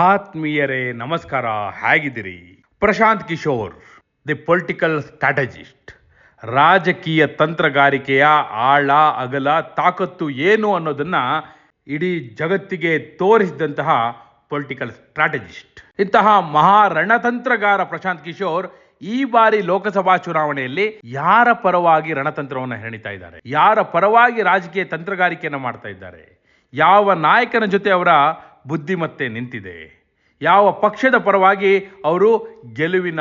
ಆತ್ಮೀಯರೇ, ನಮಸ್ಕಾರ. ಹೇಗಿದ್ದೀರಿ? Prashant Kishor, the political strategist. ರಾಜಕೀಯ ತಂತ್ರಗಾರಿಕೆಯ ಆಳ, ಅಗಲ, ತಾಕತ್ತು ಏನು ಅನ್ನೋದನ್ನ ಇಡೀ ಜಗತ್ತಿಗೆ ತೋರಿಸಿದಂತಹ ಪೊಲಿಟಿಕಲ್ ಸ್ಟ್ರಾಟಜಿಸ್ಟ್. ಇಂತಹ ಮಹಾ ರಣತಂತ್ರಗಾರ ಪ್ರಶಾಂತ್ ಕಿಶೋರ್ ಈ ಬಾರಿ ಲೋಕಸಭಾ ಚುನಾವಣೆಯಲ್ಲಿ ಯಾರ ಪರವಾಗಿ ರಣತಂತ್ರವನ್ನು ಹೆಣಿತಾ ಇದ್ದಾರೆ? ಯಾರ ಪರವಾಗಿ ರಾಜಕೀಯ ತಂತ್ರಗಾರಿಕೆಯನ್ನು ಮಾಡ್ತಾ ಇದ್ದಾರೆ? ಯಾವ ನಾಯಕನ ಜೊತೆ ಅವರ ಬುದ್ಧಿಮತ್ತೆ ನಿಂತಿದೆ. ಯಾವ ಪಕ್ಷದ ಪರವಾಗಿ ಅವರು ಗೆಲುವಿನ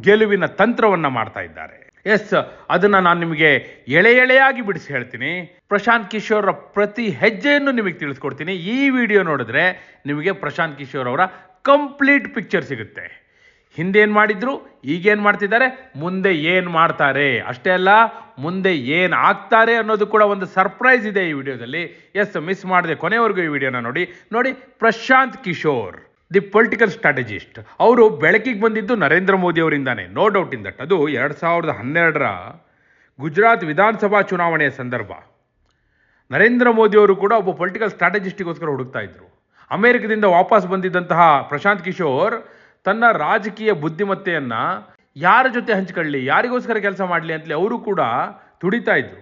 ಗೆಲುವಿನ ತಂತ್ರವನ್ನ ಮಾಡ್ತಾ ಇದ್ದಾರೆ. ಎಸ್, ಅದನ್ನ ನಾನು ನಿಮಗೆ ಎಳೆ ಎಳೆಯಾಗಿ ಬಿಡಿಸಿ ಹೇಳ್ತೀನಿ. ಪ್ರಶಾಂತ್ ಕಿಶೋರ್ ಪ್ರತಿ ಹೆಜ್ಜೆಯನ್ನು ನಿಮಗೆ ತಿಳಿಸ್ಕೊಡ್ತೀನಿ. ಈ ವಿಡಿಯೋ ನೋಡಿದ್ರೆ ನಿಮಗೆ ಪ್ರಶಾಂತ್ ಕಿಶೋರ್ ಅವರ ಕಂಪ್ಲೀಟ್ ಪಿಕ್ಚರ್ ಸಿಗುತ್ತೆ. ಹಿಂದೇನ್ ಮಾಡಿದ್ರು, ಈಗೇನು ಮಾಡ್ತಿದ್ದಾರೆ? ಮುಂದೆ ಏನು ಮಾಡ್ತಾರೆ? ಅಷ್ಟೇ ಅಲ್ಲ, ಮುಂದೆ ಏನು ಆಗ್ತಾರೆ ಅನ್ನೋದು ಕೂಡ ಒಂದು ಸರ್ಪ್ರೈಸ್ ಇದೆ ಈ ವಿಡಿಯೋದಲ್ಲಿ. ಎಸ್, ಮಿಸ್ ಮಾಡದೆ ಕೊನೆವರೆಗೂ ಈ ವಿಡಿಯೋನ ನೋಡಿ. ನೋಡಿ, Prashant Kishor, the political strategist. ಅವರು ಬೆಳಕಿಗೆ ಬಂದಿದ್ದು Narendra Modi ಅವರಿಂದಾನೆ. No doubt in that. ಅದು ಎರಡು ಸಾವಿರದ ಹನ್ನೆರಡರ ಗುಜರಾತ್ ವಿಧಾನಸಭಾ ಚುನಾವಣೆಯ ಸಂದರ್ಭ. ನರೇಂದ್ರ ಮೋದಿ ಅವರು ಕೂಡ ಒಬ್ಬ ಪೊಲಿಟಿಕಲ್ ಸ್ಟ್ರಾಟಜಿಸ್ಟಿಗೋಸ್ಕರ ಹುಡುಕ್ತಾ ಇದ್ರು. ಅಮೆರಿಕದಿಂದ ವಾಪಸ್ ಬಂದಿದ್ದಂತಹ ಪ್ರಶಾಂತ್ ಕಿಶೋರ್ ತನ್ನ ರಾಜಕೀಯ ಬುದ್ಧಿಮತ್ತೆಯನ್ನು ಯಾರ ಜೊತೆ ಹಂಚ್ಕೊಳ್ಳಿ, ಯಾರಿಗೋಸ್ಕರ ಕೆಲಸ ಮಾಡಲಿ ಅಂತಲೇ ಅವರು ಕೂಡ ತುಡಿತಾ ಇದ್ರು.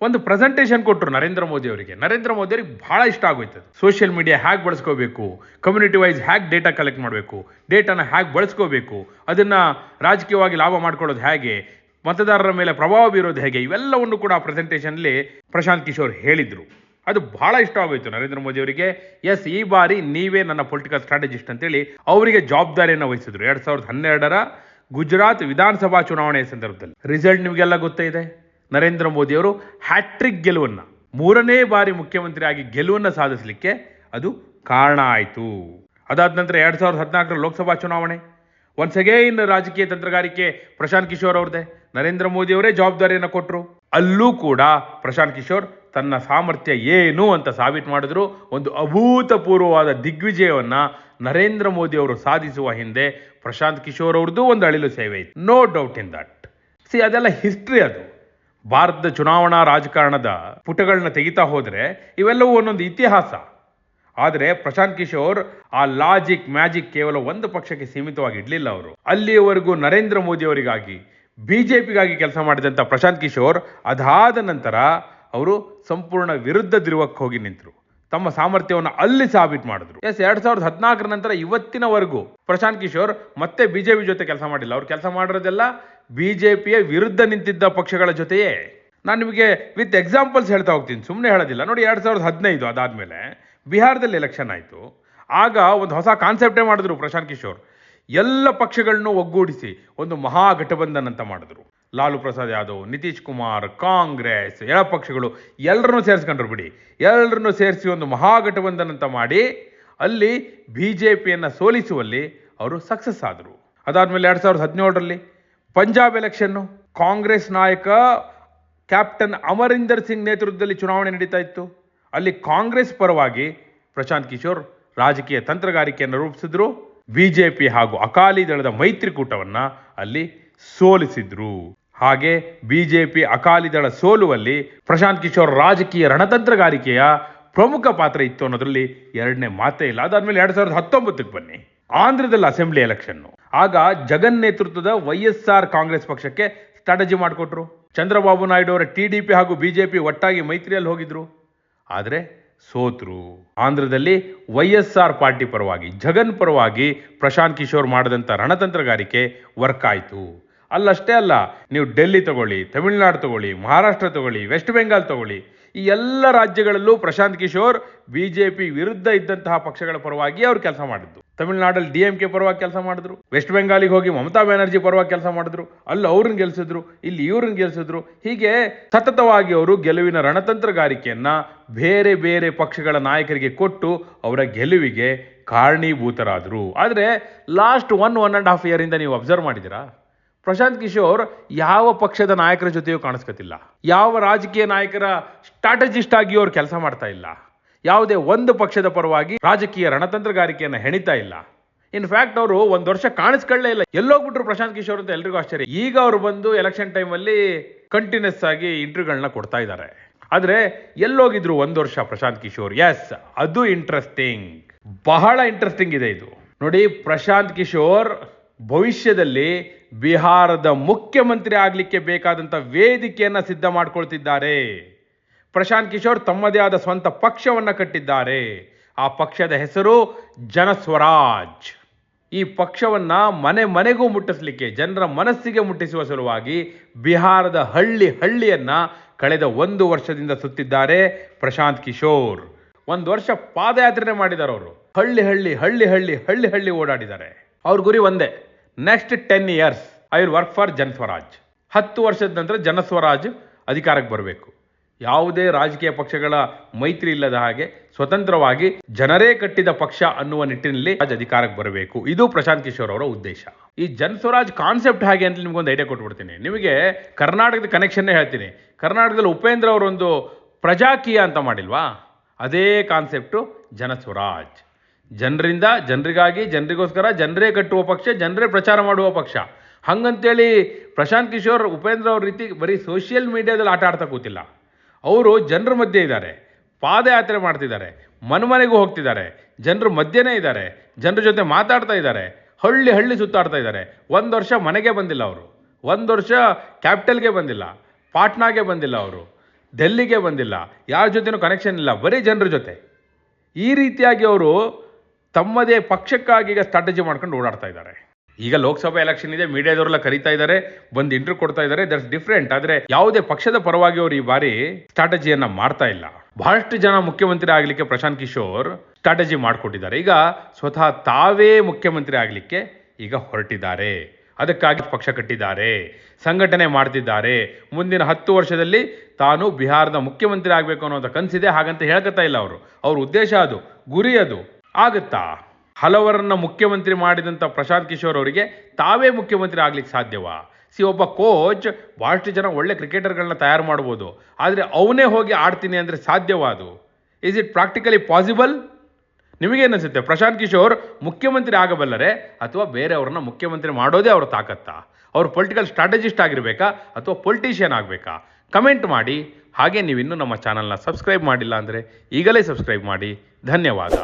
ಒಂದು ಪ್ರೆಸೆಂಟೇಷನ್ ಕೊಟ್ಟರು ನರೇಂದ್ರ ಮೋದಿ ಅವರಿಗೆ. ನರೇಂದ್ರ ಮೋದಿ ಅವರಿಗೆ ಭಾಳ ಇಷ್ಟ ಆಗೋಯ್ತದೆ. Social media hack ಬಳಸ್ಕೋಬೇಕು community wise hack data collect ಮಾಡಬೇಕು ಡೇಟಾನ ಹ್ಯಾಕ್ ಬಳಸ್ಕೋಬೇಕು, ಅದನ್ನು ರಾಜಕೀಯವಾಗಿ ಲಾಭ ಮಾಡ್ಕೊಳ್ಳೋದು ಹೇಗೆ, ಮತದಾರರ ಮೇಲೆ ಪ್ರಭಾವ ಬೀರೋದು ಹೇಗೆ, ಇವೆಲ್ಲವನ್ನು ಕೂಡ ಆ ಪ್ರೆಸೆಂಟೇಷನ್ಲಿ ಪ್ರಶಾಂತ್ ಕಿಶೋರ್ ಹೇಳಿದ್ರು. ಅದು ಬಹಳ ಇಷ್ಟ ಆಗೋಯ್ತು ನರೇಂದ್ರ ಮೋದಿ ಅವರಿಗೆ. ಎಸ್ ಈ ಬಾರಿ ನೀವೇ ನನ್ನ ಪೊಲಿಟಿಕಲ್ ಸ್ಟ್ರಾಟಜಿಸ್ಟ್ ಅಂತೇಳಿ ಅವರಿಗೆ ಜವಾಬ್ದಾರಿಯನ್ನು ವಹಿಸಿದ್ರು. ಎರಡ್ ಸಾವಿರದ ಹನ್ನೆರಡರ ಗುಜರಾತ್ ವಿಧಾನಸಭಾ ಚುನಾವಣೆಯ ಸಂದರ್ಭದಲ್ಲಿ. ರಿಸಲ್ಟ್ ನಿಮಗೆಲ್ಲ ಗೊತ್ತಿದೆ ನರೇಂದ್ರ ಮೋದಿ ಅವರು ಹ್ಯಾಟ್ರಿಕ್ ಗೆಲುವನ್ನ, ಮೂರನೇ ಬಾರಿ ಮುಖ್ಯಮಂತ್ರಿಯಾಗಿ ಗೆಲುವನ್ನು ಗೆಲುವನ್ನ ಸಾಧಿಸಲಿಕ್ಕೆ ಅದು ಕಾರಣ ಆಯಿತು. ಅದಾದ ನಂತರ ಎರಡ್ ಸಾವಿರದ ಹದಿನಾಲ್ಕರ ಲೋಕಸಭಾ ಚುನಾವಣೆ. ಒನ್ಸ್ ಅಗೇನ್ ರಾಜಕೀಯ ತಂತ್ರಗಾರಿಕೆ ಪ್ರಶಾಂತ್ ಕಿಶೋರ್ ಅವ್ರದ್ದೇ. ನರೇಂದ್ರ ಮೋದಿ ಅವರೇ ಜವಾಬ್ದಾರಿಯನ್ನು ಕೊಟ್ಟರು ಅಲ್ಲೂ ಕೂಡ ಪ್ರಶಾಂತ್ ಕಿಶೋರ್ ತನ್ನ ಸಾಮರ್ಥ್ಯ ಏನು ಅಂತ ಸಾಬೀತು ಮಾಡಿದ್ರು. ಒಂದು ಅಭೂತಪೂರ್ವವಾದ ದಿಗ್ವಿಜಯವನ್ನು ನರೇಂದ್ರ ಮೋದಿ ಅವರು ಸಾಧಿಸುವ ಹಿಂದೆ ಪ್ರಶಾಂತ್ ಕಿಶೋರ್ ಅವ್ರದ್ದು ಒಂದು ಅಳಿಲು ಸೇವೆ ಇತ್ತು. No doubt in that C ಅದೆಲ್ಲ ಹಿಸ್ಟ್ರಿ ಅದು. ಭಾರತದ ಚುನಾವಣಾ ರಾಜಕಾರಣದ ಪುಟಗಳನ್ನ ತೆಗಿತಾ ಹೋದರೆ ಇವೆಲ್ಲವೂ ಒಂದೊಂದು ಇತಿಹಾಸ. ಆದರೆ ಪ್ರಶಾಂತ್ ಕಿಶೋರ್ ಆ ಲಾಜಿಕ್ ಮ್ಯಾಜಿಕ್ ಕೇವಲ ಒಂದು ಪಕ್ಷಕ್ಕೆ ಸೀಮಿತವಾಗಿ ಇಡಲಿಲ್ಲ ಅವರು. ಅಲ್ಲಿಯವರೆಗೂ ನರೇಂದ್ರ ಮೋದಿ ಅವರಿಗಾಗಿ ಬಿಜೆಪಿಗಾಗಿ ಕೆಲಸ ಮಾಡಿದಂಥ ಪ್ರಶಾಂತ್ ಕಿಶೋರ್ ಅದಾದ ನಂತರ ಅವರು ಸಂಪೂರ್ಣ ವಿರುದ್ಧ ಧ್ರುವಕ್ಕೆ ಹೋಗಿ ನಿಂತರು. ತಮ್ಮ ಸಾಮರ್ಥ್ಯವನ್ನು ಅಲ್ಲಿ ಸಾಬೀತು ಮಾಡಿದ್ರು. ಎಸ್, ಎರಡ್ ಸಾವಿರದ ಹದಿನಾಲ್ಕರ ನಂತರ ಇವತ್ತಿನವರೆಗೂ ಪ್ರಶಾಂತ್ ಕಿಶೋರ್ ಮತ್ತೆ ಬಿಜೆಪಿ ಜೊತೆ ಕೆಲಸ ಮಾಡಿಲ್ಲ. ಅವ್ರು ಕೆಲಸ ಮಾಡಿರೋದೆಲ್ಲ ಬಿಜೆಪಿಯ ವಿರುದ್ಧ ನಿಂತಿದ್ದ ಪಕ್ಷಗಳ ಜೊತೆಯೇ. ನಾನು ನಿಮಗೆ ವಿತ್ ಎಕ್ಸಾಂಪಲ್ಸ್ ಹೇಳ್ತಾ ಹೋಗ್ತೀನಿ. ಸುಮ್ಮನೆ ಹೇಳೋದಿಲ್ಲ. ನೋಡಿ, ಎರಡ್ ಸಾವಿರದ ಹದಿನೈದು ಅದಾದ್ಮೇಲೆ ಬಿಹಾರದಲ್ಲಿ ಎಲೆಕ್ಷನ್ ಆಯಿತು. ಆಗ ಒಂದು ಹೊಸ ಕಾನ್ಸೆಪ್ಟೇ ಮಾಡಿದ್ರು ಪ್ರಶಾಂತ್ ಕಿಶೋರ್. ಎಲ್ಲ ಪಕ್ಷಗಳನ್ನೂ ಒಗ್ಗೂಡಿಸಿ ಒಂದು ಮಹಾಗಠಬಂಧನ್ ಅಂತ ಮಾಡಿದ್ರು. ಲಾಲು ಪ್ರಸಾದ್ ಯಾದವ್, ನಿತೀಶ್ ಕುಮಾರ್, ಕಾಂಗ್ರೆಸ್ ಎಲ್ಲ ಪಕ್ಷಗಳು ಎಲ್ಲರನ್ನೂ ಸೇರಿಸ್ಕೊಂಡ್ರು ಬಿಡಿ. ಎಲ್ಲರನ್ನೂ ಸೇರಿಸಿ ಒಂದು ಮಹಾಗಠಬಂಧನ ಅಂತ ಮಾಡಿ ಅಲ್ಲಿ ಬಿ ಜೆ ಪಿಯನ್ನು ಸೋಲಿಸುವಲ್ಲಿ ಅವರು ಸಕ್ಸಸ್ ಆದರು. ಅದಾದಮೇಲೆ ಎರಡು ಸಾವಿರದ ಹದಿನೇಳರಲ್ಲಿ ಪಂಜಾಬ್ ಎಲೆಕ್ಷನ್ನು ಕಾಂಗ್ರೆಸ್ ನಾಯಕ ಕ್ಯಾಪ್ಟನ್ ಅಮರಿಂದರ್ ಸಿಂಗ್ ನೇತೃತ್ವದಲ್ಲಿ ಚುನಾವಣೆ ನಡೀತಾ ಇತ್ತು. ಅಲ್ಲಿ ಕಾಂಗ್ರೆಸ್ ಪರವಾಗಿ ಪ್ರಶಾಂತ್ ಕಿಶೋರ್ ರಾಜಕೀಯ ತಂತ್ರಗಾರಿಕೆಯನ್ನು ರೂಪಿಸಿದ್ರು. ಬಿಜೆಪಿ ಹಾಗೂ ಅಕಾಲಿ ದಳದ ಮೈತ್ರಿಕೂಟವನ್ನು ಅಲ್ಲಿ ಸೋಲಿಸಿದ್ರು. ಹಾಗೆ ಬಿಜೆಪಿ ಅಕಾಲಿ ದಳ ಸೋಲುವಲ್ಲಿ ಪ್ರಶಾಂತ್ ಕಿಶೋರ್ ರಾಜಕೀಯ ರಣತಂತ್ರಗಾರಿಕೆಯ ಪ್ರಮುಖ ಪಾತ್ರ ಇತ್ತು ಅನ್ನೋದ್ರಲ್ಲಿ ಎರಡನೇ ಮಾತೇ ಇಲ್ಲ. ಅದಾದ್ಮೇಲೆ ಎರಡ್ ಸಾವಿರದ ಹತ್ತೊಂಬತ್ತಕ್ಕೆ ಬನ್ನಿ. ಆಂಧ್ರದಲ್ಲಿ ಅಸೆಂಬ್ಲಿ ಎಲೆಕ್ಷನ್ನು. ಆಗ ಜಗನ್ ನೇತೃತ್ವದ ವೈ ಕಾಂಗ್ರೆಸ್ ಪಕ್ಷಕ್ಕೆ ಸ್ಟ್ರಾಟಜಿ ಮಾಡಿಕೊಟ್ರು. ಚಂದ್ರಬಾಬು ನಾಯ್ಡು ಅವರ ಟಿಡಿಪಿ ಹಾಗೂ ಬಿಜೆಪಿ ಒಟ್ಟಾಗಿ ಮೈತ್ರಿಯಲ್ಲಿ ಹೋಗಿದ್ರು. ಆದರೆ ಸೋತ್ರು. ಆಂಧ್ರದಲ್ಲಿ ವೈ ಪಾರ್ಟಿ ಪರವಾಗಿ, ಜಗನ್ ಪರವಾಗಿ ಪ್ರಶಾಂತ್ ಕಿಶೋರ್ ಮಾಡಿದಂಥ ರಣತಂತ್ರಗಾರಿಕೆ ವರ್ಕ್ ಆಯಿತು. ಅಲ್ಲಷ್ಟೇ ಅಲ್ಲ, ನೀವು ಡೆಲ್ಲಿ ತಗೊಳ್ಳಿ, ತಮಿಳುನಾಡು ತಗೊಳ್ಳಿ, ಮಹಾರಾಷ್ಟ್ರ ತಗೊಳ್ಳಿ ವೆಸ್ಟ್ ಬೆಂಗಾಲ್ ತಗೊಳ್ಳಿ, ಈ ಎಲ್ಲ ರಾಜ್ಯಗಳಲ್ಲೂ Prashant Kishor B J P ವಿರುದ್ಧ ಇದ್ದಂತಹ ಪಕ್ಷಗಳ ಪರವಾಗಿ ಅವರು ಕೆಲಸ ಮಾಡಿದ್ದು. ತಮಿಳುನಾಡಲ್ಲಿ ಡಿ ಎಂ ಕೆ ಪರವಾಗಿ ಕೆಲಸ ಮಾಡಿದ್ರು ವೆಸ್ಟ್ ಬೆಂಗಾಲಿಗೆ ಹೋಗಿ ಮಮತಾ ಬ್ಯಾನರ್ಜಿ ಪರವಾಗಿ ಕೆಲಸ ಮಾಡಿದ್ರು, ಅಲ್ಲಿ ಅವ್ರನ್ನ ಗೆಲ್ಸಿದ್ರು, ಇಲ್ಲಿ ಇವ್ರನ್ನ ಗೆಲ್ಸಿದ್ರು. ಹೀಗೆ ಸತತವಾಗಿ ಅವರು ಗೆಲುವಿನ ರಣತಂತ್ರಗಾರಿಕೆಯನ್ನ ಬೇರೆ ಬೇರೆ ಪಕ್ಷಗಳ ನಾಯಕರಿಗೆ ಕೊಟ್ಟು ಅವರ ಗೆಲುವಿಗೆ ಕಾರಣೀಭೂತರಾದರು. ಆದರೆ last one one and half ಇಯರಿಂದ ನೀವು ಅಬ್ಸರ್ವ್ ಮಾಡಿದಿರಾ ಪ್ರಶಾಂತ್ ಕಿಶೋರ್ ಯಾವ ಪಕ್ಷದ ನಾಯಕರ ಜೊತೆಯೂ ಕಾಣಿಸ್ಕೊತಿಲ್ಲ. ಯಾವ ರಾಜಕೀಯ ನಾಯಕರ ಸ್ಟ್ರಾಟಜಿಸ್ಟ್ ಆಗಿ ಅವ್ರು ಕೆಲಸ ಮಾಡ್ತಾ ಇಲ್ಲ. ಯಾವುದೇ ಒಂದು ಪಕ್ಷದ ಪರವಾಗಿ ರಾಜಕೀಯ ರಣತಂತ್ರಗಾರಿಕೆಯನ್ನು ಹೆಣಿತಾ ಇಲ್ಲ. ಇನ್ಫ್ಯಾಕ್ಟ್ ಅವರು ಒಂದು ವರ್ಷ ಕಾಣಿಸ್ಕೊಳ್ಳೇ ಇಲ್ಲ. ಎಲ್ಲೋಗ್ಬಿಟ್ರು ಪ್ರಶಾಂತ್ ಕಿಶೋರ್ ಅಂತ ಎಲ್ರಿಗೂ ಆಶ್ಚರ್ಯ. ಈಗ ಅವರು ಬಂದು ಎಲೆಕ್ಷನ್ ಟೈಮಲ್ಲಿ ಕಂಟಿನ್ಯೂಸ್ ಆಗಿ ಇಂಟರ್ವ್ಯೂಗಳನ್ನ ಕೊಡ್ತಾ ಇದ್ದಾರೆ ಆದ್ರೆ ಎಲ್ಲೋಗಿದ್ರು ಒಂದು ವರ್ಷ ಪ್ರಶಾಂತ್ ಕಿಶೋರ್. ಎಸ್ ಅದು ಇಂಟ್ರೆಸ್ಟಿಂಗ್ ಬಹಳ ಇಂಟ್ರೆಸ್ಟಿಂಗ್ ಇದೆ ಇದು. ನೋಡಿ, ಪ್ರಶಾಂತ್ ಕಿಶೋರ್ ಭವಿಷ್ಯದಲ್ಲಿ ಬಿಹಾರದ ಮುಖ್ಯಮಂತ್ರಿ ಆಗಲಿಕ್ಕೆ ಬೇಕಾದಂಥ ವೇದಿಕೆಯನ್ನು ಸಿದ್ಧ ಮಾಡಿಕೊಳ್ತಿದ್ದಾರೆ. ಪ್ರಶಾಂತ್ ಕಿಶೋರ್ ತಮ್ಮದೇ ಆದ ಸ್ವಂತ ಪಕ್ಷವನ್ನು ಕಟ್ಟಿದ್ದಾರೆ. ಆ ಪಕ್ಷದ ಹೆಸರು ಜನಸ್ವರಾಜ್. ಈ ಪಕ್ಷವನ್ನು ಮನೆ ಮನೆಗೂ ಮುಟ್ಟಿಸಲಿಕ್ಕೆ, ಜನರ ಮನಸ್ಸಿಗೆ ಮುಟ್ಟಿಸುವ ಸಲುವಾಗಿ ಬಿಹಾರದ ಹಳ್ಳಿ ಹಳ್ಳಿಯನ್ನು ಕಳೆದ ಒಂದು ವರ್ಷದಿಂದ ಸುತ್ತಿದ್ದಾರೆ ಪ್ರಶಾಂತ್ ಕಿಶೋರ್. ಒಂದು ವರ್ಷ ಪಾದಯಾತ್ರೆ ಮಾಡಿದ್ದಾರೆ ಅವರು ಹಳ್ಳಿ ಹಳ್ಳಿ ಹಳ್ಳಿ ಹಳ್ಳಿ ಹಳ್ಳಿ ಹಳ್ಳಿ ಓಡಾಡಿದ್ದಾರೆ. ಅವ್ರ ಗುರಿ ಒಂದೇ. Next ten years I will work for Janswaraj ಹತ್ತು ವರ್ಷದ ನಂತರ ಜನಸ್ವರಾಜ್ ಅಧಿಕಾರಕ್ಕೆ ಬರಬೇಕು. ಯಾವುದೇ ರಾಜಕೀಯ ಪಕ್ಷಗಳ ಮೈತ್ರಿ ಇಲ್ಲದ ಹಾಗೆ ಸ್ವತಂತ್ರವಾಗಿ ಜನರೇ ಕಟ್ಟಿದ ಪಕ್ಷ ಅನ್ನುವ ನಿಟ್ಟಿನಲ್ಲಿ ರಾಜ್ ಅಧಿಕಾರಕ್ಕೆ ಬರಬೇಕು. ಇದು ಪ್ರಶಾಂತ್ ಕಿಶೋರ್ ಅವರ ಉದ್ದೇಶ. ಈ ಜನಸ್ವರಾಜ್ ಕಾನ್ಸೆಪ್ಟ್ ಹಾಗೆ ಅಂತ ನಿಮ್ಗೊಂದು ಐಡಿಯಾ ಕೊಟ್ಬಿಡ್ತೀನಿ. ನಿಮಗೆ ಕರ್ನಾಟಕದ ಕನೆಕ್ಷನ್ನೇ ಹೇಳ್ತೀನಿ. ಕರ್ನಾಟಕದಲ್ಲಿ ಉಪೇಂದ್ರ ಅವರೊಂದು ಪ್ರಜಾಕೀಯ ಅಂತ ಮಾಡಿಲ್ವಾ? ಅದೇ ಕಾನ್ಸೆಪ್ಟು ಜನಸ್ವರಾಜ್ ಜನರಿಂದ, ಜನರಿಗಾಗಿ, ಜನರಿಗೋಸ್ಕರ ಜನರೇ ಕಟ್ಟುವ ಪಕ್ಷ, ಜನರೇ ಪ್ರಚಾರ ಮಾಡುವ ಪಕ್ಷ. ಹಂಗಂತೇಳಿ ಪ್ರಶಾಂತ್ ಕಿಶೋರ್, ಉಪೇಂದ್ರ ಅವ್ರ ರೀತಿ ಬರೀ ಸೋಷಿಯಲ್ ಮೀಡಿಯಾದಲ್ಲಿ ಆಟ ಆಡ್ತಾ ಕೂತಿಲ್ಲ. ಅವರು ಜನರ ಮಧ್ಯೆ ಇದ್ದಾರೆ. ಪಾದಯಾತ್ರೆ ಮಾಡ್ತಿದ್ದಾರೆ. ಮನೆಮನೆಗೂ ಹೋಗ್ತಿದ್ದಾರೆ. ಜನರ ಮಧ್ಯನೇ ಇದ್ದಾರೆ. ಜನರ ಜೊತೆ ಮಾತಾಡ್ತಾ ಇದ್ದಾರೆ. ಹಳ್ಳಿ ಹಳ್ಳಿ ಸುತ್ತಾಡ್ತಾ ಇದ್ದಾರೆ. ಒಂದು ವರ್ಷ ಮನೆಗೆ ಬಂದಿಲ್ಲ ಅವರು. ಒಂದು ವರ್ಷ ಕ್ಯಾಪಿಟಲ್ಗೆ ಬಂದಿಲ್ಲ. ಪಾಟ್ನಾಗೆ ಬಂದಿಲ್ಲ ಅವರು. ಡೆಲ್ಲಿಗೆ ಬಂದಿಲ್ಲ. ಯಾರ ಜೊತೆನೂ ಕನೆಕ್ಷನ್ ಇಲ್ಲ. ಬರೀ ಜನರ ಜೊತೆ. ಈ ರೀತಿಯಾಗಿ ಅವರು ತಮ್ಮದೇ ಪಕ್ಷಕ್ಕಾಗಿ ಈಗ ಸ್ಟ್ರಾಟಜಿ ಮಾಡ್ಕೊಂಡು ಓಡಾಡ್ತಾ ಇದ್ದಾರೆ. ಈಗ ಲೋಕಸಭೆ ಎಲೆಕ್ಷನ್ ಇದೆ, ಮೀಡಿಯಾದವರೆಲ್ಲ ಕರೀತಾ ಇದ್ದಾರೆ, ಬಂದು ಇಂಟರ್ವ್ಯೂ ಕೊಡ್ತಾ ಇದ್ದಾರೆ. ದಟ್ಸ್ ಡಿಫ್ರೆಂಟ್ ಆದರೆ ಯಾವುದೇ ಪಕ್ಷದ ಪರವಾಗಿ ಅವರು ಈ ಬಾರಿ ಸ್ಟ್ರಾಟಜಿಯನ್ನು ಮಾಡ್ತಾ ಇಲ್ಲ. ಬಹಳಷ್ಟು ಜನ ಮುಖ್ಯಮಂತ್ರಿ ಆಗಲಿಕ್ಕೆ ಪ್ರಶಾಂತ್ ಕಿಶೋರ್ ಸ್ಟ್ರಾಟಜಿ ಮಾಡಿಕೊಟ್ಟಿದ್ದಾರೆ. ಈಗ ಸ್ವತಃ ತಾವೇ ಮುಖ್ಯಮಂತ್ರಿ ಆಗಲಿಕ್ಕೆ ಈಗ ಹೊರಟಿದ್ದಾರೆ. ಅದಕ್ಕಾಗಿ ಪಕ್ಷ ಕಟ್ಟಿದ್ದಾರೆ, ಸಂಘಟನೆ ಮಾಡ್ತಿದ್ದಾರೆ. ಮುಂದಿನ ಹತ್ತು ವರ್ಷದಲ್ಲಿ ತಾನು ಬಿಹಾರದ ಮುಖ್ಯಮಂತ್ರಿ ಆಗಬೇಕು ಅನ್ನೋಂಥ ಕನಸಿದೆ. ಹಾಗಂತ ಹೇಳ್ಕೊತಾ ಇಲ್ಲ ಅವರು. ಅವ್ರ ಉದ್ದೇಶ ಅದು, ಗುರಿ ಅದು. ಆಗುತ್ತಾ? ಹಲವರನ್ನ ಮುಖ್ಯಮಂತ್ರಿ ಮಾಡಿದಂಥ ಪ್ರಶಾಂತ್ ಕಿಶೋರ್ ಅವರಿಗೆ ತಾವೇ ಮುಖ್ಯಮಂತ್ರಿ ಆಗ್ಲಿಕ್ಕೆ ಸಾಧ್ಯವಾ? ಸಿ, ಒಬ್ಬ ಕೋಚ್ ಭಾಳಷ್ಟು ಜನ ಒಳ್ಳೆ ಕ್ರಿಕೆಟರ್ಗಳನ್ನ ತಯಾರು ಮಾಡ್ಬೋದು. ಆದರೆ ಅವನೇ ಹೋಗಿ ಆಡ್ತೀನಿ ಅಂದರೆ ಸಾಧ್ಯವಾದು? ಇಸ್ ಇಟ್ ಪ್ರಾಕ್ಟಿಕಲಿ ಪಾಸಿಬಲ್ ನಿಮಗೇನಿಸುತ್ತೆ ಪ್ರಶಾಂತ್ ಕಿಶೋರ್ ಮುಖ್ಯಮಂತ್ರಿ ಆಗಬಲ್ಲರೆ ಅಥವಾ ಬೇರೆಯವ್ರನ್ನ ಮುಖ್ಯಮಂತ್ರಿ ಮಾಡೋದೇ ಅವ್ರ ತಾಕತ್ತಾ? ಅವ್ರು ಪೊಲಿಟಿಕಲ್ ಸ್ಟ್ರಾಟಜಿಸ್ಟ್ ಆಗಿರಬೇಕಾ ಅಥವಾ ಪೊಲಿಟಿಷಿಯನ್ ಆಗಬೇಕಾ? ಕಮೆಂಟ್ ಮಾಡಿ. ಹಾಗೆ ನೀವಿನ್ನೂ ನಮ್ಮ ಚಾನಲ್ನ ಸಬ್ಸ್ಕ್ರೈಬ್ ಮಾಡಿಲ್ಲ ಅಂದರೆ ಈಗಲೇ ಸಬ್ಸ್ಕ್ರೈಬ್ ಮಾಡಿ. ಧನ್ಯವಾದ